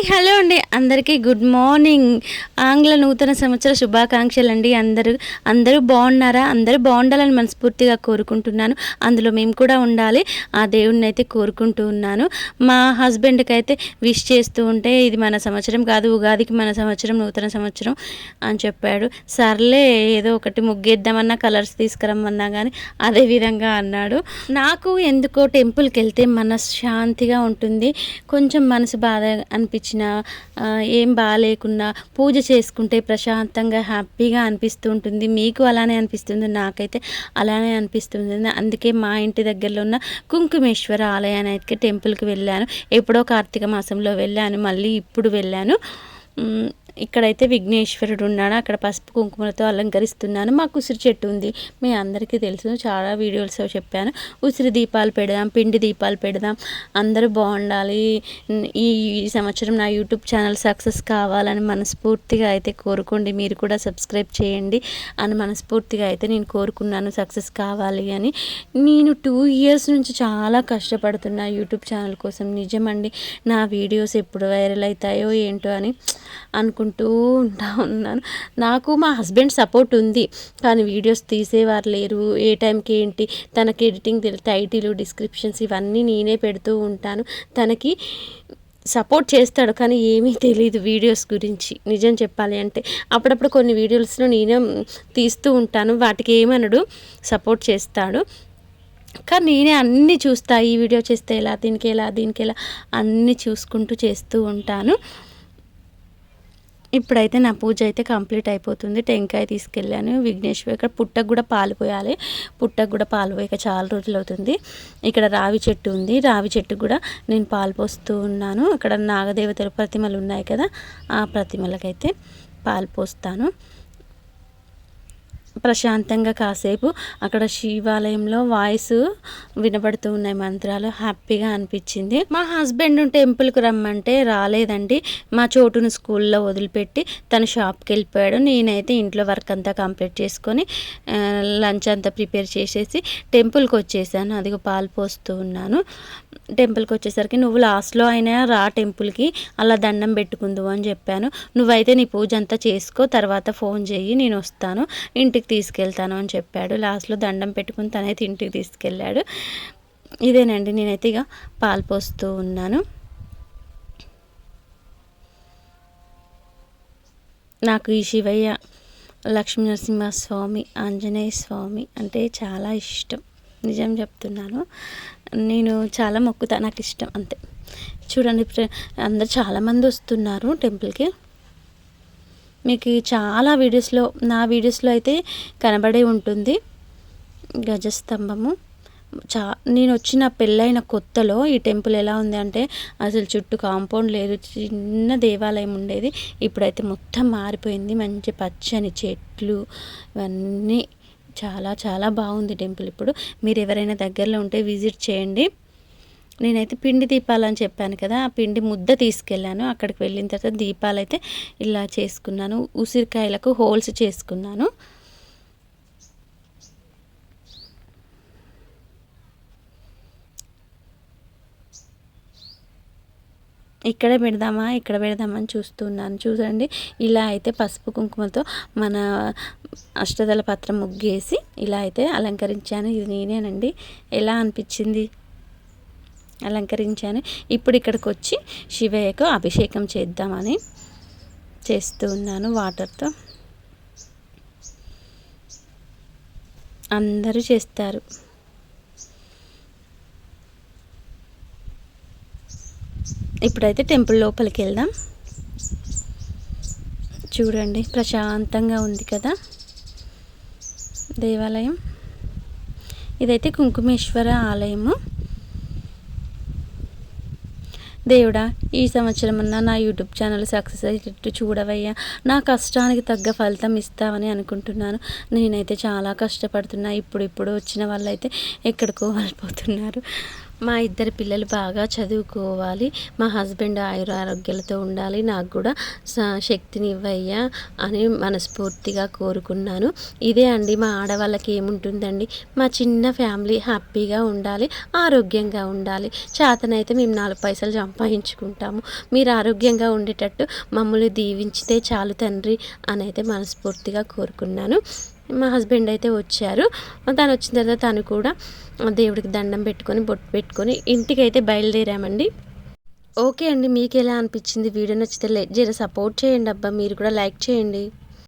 Hi hello అండి. అందరికీ good morning. ఆంగ్ల నూతన సంవత్సర శుభాకాంక్షలు అండి అందరూ అందరూ బాగున్నారా? అందరూ బాగుండాలని మనస్ఫూర్తిగా కోరుకుంటున్నాను. అందులో మేము కూడా ఉండాలి. ఆ దేవుడిని అయితే కోరుకుంటూ ఉన్నాను. మా హస్బెండ్కి అయితే విష్ చేస్తూ ఉంటే ఇది మన సంవత్సరం కాదు ఉగాదికి మన సంవత్సరం నూతన సంవత్సరం అని చెప్పాడు. సర్లే ఏదో ఒకటి ముగ్గేద్దామన్నా కలర్స్ తీసుకురమ్మన్నా కానీ అదే విధంగా అన్నాడు. నాకు ఎందుకో టెంపుల్కి వెళ్తే మనశ్శాంతిగా ఉంటుంది. కొంచెం మనసు బాధ అనిపించిన ఏం బాగాలేకున్నా పూజ చేసుకుంటే ప్రశాంతంగా హ్యాపీగా అనిపిస్తూ ఉంటుంది. మీకు అలానే అనిపిస్తుంది నాకైతే అలానే అనిపిస్తుంది. అందుకే మా ఇంటి దగ్గరలో ఉన్న కుంకుమేశ్వర ఆలయానికి టెంపుల్కి వెళ్ళాను. ఎప్పుడో కార్తీక మాసంలో వెళ్ళాను మళ్ళీ ఇప్పుడు వెళ్ళాను. ఇక్కడైతే విఘ్నేశ్వరుడు ఉన్నాడు. అక్కడ పసుపు కుంకుమలతో అలంకరిస్తున్నాను. మాకు ఉసిరి చెట్టు ఉంది. మీ అందరికీ తెలుసు. చాలా వీడియోస్లో చెప్పాను. ఉసిరి దీపాలు పెడదాం పిండి దీపాలు పెడదాం. అందరూ బాగుండాలి. ఈ సంవత్సరం నా యూట్యూబ్ ఛానల్ సక్సెస్ కావాలని మనస్ఫూర్తిగా అయితే కోరుకోండి. మీరు కూడా సబ్స్క్రైబ్ చేయండి అని మనస్ఫూర్తిగా అయితే నేను కోరుకున్నాను. సక్సెస్ కావాలి అని. నేను టూ ఇయర్స్ నుంచి చాలా కష్టపడుతున్నా యూట్యూబ్ ఛానల్ కోసం. నిజమండి నా వీడియోస్ ఎప్పుడు వైరల్ అవుతాయో ఏంటో అని అనుకుంటున్నాను చేసుకుంటూ ఉంటా ఉన్నాను. నాకు మా హస్బెండ్ సపోర్ట్ ఉంది. కానీ వీడియోస్ తీసేవారు లేరు. ఏ టైంకి ఏంటి? తనకి ఎడిటింగ్ టైటిల్ డిస్క్రిప్షన్స్ ఇవన్నీ నేనే పెడుతూ ఉంటాను. తనకి సపోర్ట్ చేస్తాడు. కానీ ఏమీ తెలియదు వీడియోస్ గురించి. నిజం చెప్పాలి అంటే. అప్పుడప్పుడు కొన్ని వీడియోస్లో నేనే తీస్తూ ఉంటాను. వాటికి ఏమనడు? సపోర్ట్ చేస్తాడు. కానీ నేనే అన్నీ చూస్తా. ఈ వీడియో చేస్తే ఎలా? దీనికి ఎలా? దీనికి ఎలా? అన్నీ చూసుకుంటూ చేస్తూ ఉంటాను. ఇప్పుడైతే నా పూజ అయితే కంప్లీట్ అయిపోతుంది. టెంకాయ తీసుకెళ్ళాను. విఘ్నేశ్వర్ ఇక్కడ పుట్టకు కూడా పాలు పోయాలి. పుట్టకు కూడా పాలు పోయక చాలా రోజులు అవుతుంది. ఇక్కడ రావి చెట్టు ఉంది. రావి చెట్టు కూడా నేను పాలు పోస్తూ ఉన్నాను. అక్కడ నాగదేవతల ప్రతిమలు ఉన్నాయి కదా ఆ ప్రతిమలకైతే పాలు పోస్తాను. ప్రశాంతంగా కాసేపు అక్కడ శివాలయంలో వాయిస్ వినబడుతూ ఉన్నాయి మంత్రాలు. హ్యాపీగా అనిపించింది. మా హస్బెండ్ టెంపుల్కి రమ్మంటే రాలేదండి. మా చోటును స్కూల్లో వదిలిపెట్టి తను షాప్కి వెళ్ళిపోయాడు. నేనైతే ఇంట్లో వర్క్ అంతా కంప్లీట్ చేసుకొని లంచ్ అంతా ప్రిపేర్ చేసేసి టెంపుల్కి వచ్చేసాను. అదిగో పాలు పోస్తూ ఉన్నాను. టెంపుల్కి వచ్చేసరికి నువ్వు లాస్ట్లో అయినా రా టెంపుల్కి అలా దండం పెట్టుకుందు అని చెప్పాను. నువ్వైతే నీ పూజ అంతా చేసుకో తర్వాత ఫోన్ చేయి నేను వస్తాను ఇంటికి తీసుకెళ్తాను అని చెప్పాడు. లాస్ట్లో దండం పెట్టుకుని తనైతే ఇంటికి తీసుకెళ్ళాడు. ఇదేనండి నేనైతే ఇక పాలు పోస్తూ ఉన్నాను. నాకు ఈ శివయ్య లక్ష్మీ నరసింహస్వామి ఆంజనేయ స్వామి అంటే చాలా ఇష్టం. నిజం చెప్తున్నాను. నేను చాలా మొక్కుతా నాకు ఇష్టం అంతే. చూడండి అందరు చాలామంది వస్తున్నారు టెంపుల్కి. మీకు చాలా వీడియోస్లో నా వీడియోస్లో అయితే కనబడే ఉంటుంది. గజస్తంభము. చా నేను వచ్చిన పెళ్ళైన కొత్తలో ఈ టెంపుల్ ఎలా ఉంది అంటే అసలు చుట్టూ కాంపౌండ్ లేదు చిన్న దేవాలయం ఉండేది. ఇప్పుడైతే మొత్తం మారిపోయింది. మంచి పచ్చని చెట్లు ఇవన్నీ చాలా చాలా బాగుంది టెంపుల్ ఇప్పుడు. మీరు ఎవరైనా దగ్గరలో ఉంటే విజిట్ చేయండి. నేనైతే పిండి దీపాలు అని చెప్పాను కదా ఆ పిండి ముద్ద తీసుకెళ్ళాను. అక్కడికి వెళ్ళిన తర్వాత దీపాలు అయితే ఇలా చేసుకున్నాను. ఉసిరికాయలకు హోల్స్ చేసుకున్నాను. ఇక్కడ పెడదామా ఇక్కడ పెడదామా అని చూస్తున్నాను. చూడండి ఇలా అయితే పసుపు కుంకుమతో మన అష్టదళ పత్రం ముగ్గేసి ఇలా అయితే అలంకరించాను. ఇది నేనేనండి. ఎలా అనిపించింది? అలంకరించాను. ఇప్పుడు ఇక్కడికి వచ్చి శివయ్యకు అభిషేకం చేద్దామని చేస్తూ ఉన్నాను వాటర్తో. అందరూ చేస్తారు. ఇప్పుడైతే టెంపుల్ లోపలికి వెళ్దాం చూడండి ప్రశాంతంగా ఉంది కదా దేవాలయం. ఇదైతే కుంకుమేశ్వర ఆలయము. దేవుడా ఈ సంవత్సరం అన్నా నా యూట్యూబ్ ఛానల్ సక్సెస్ అయ్యేటట్టు చూడవయ్యా. నా కష్టానికి తగ్గ ఫలితం ఇస్తావని అనుకుంటున్నాను. నేనైతే చాలా కష్టపడుతున్నా. ఇప్పుడు ఇప్పుడు వచ్చిన వాళ్ళైతే ఎక్కడికో వెళ్ళిపోతున్నారు. మా ఇద్దరు పిల్లలు బాగా చదువుకోవాలి. మా హస్బెండ్ ఆయుర ఆరోగ్యాలతో ఉండాలి. నాకు కూడా శక్తిని ఇవ్వయ్యా అని మనస్ఫూర్తిగా కోరుకున్నాను. ఇదే అండి మా ఆడవాళ్ళకి ఏముంటుందండి? మా చిన్న ఫ్యామిలీ హ్యాపీగా ఉండాలి ఆరోగ్యంగా ఉండాలి. చేతనైతే మేము నాలుగు పైసలు సంపాదించుకుంటాము. మీరు ఆరోగ్యంగా ఉండేటట్టు మమ్మల్ని దీవించితే చాలు తండ్రి అని అయితే మనస్ఫూర్తిగా కోరుకున్నాను. మా హస్బెండ్ అయితే వచ్చారు. తను వచ్చిన తర్వాత తను కూడా దేవుడికి దండం పెట్టుకొని బొట్టు పెట్టుకొని ఇంటికి అయితే బయలుదేరామండి. ఓకే అండి మీకు ఎలా అనిపించింది? వీడియో నచ్చితే లైక్ జర సపోర్ట్ చేయండి అబ్బా. మీరు కూడా లైక్ చేయండి.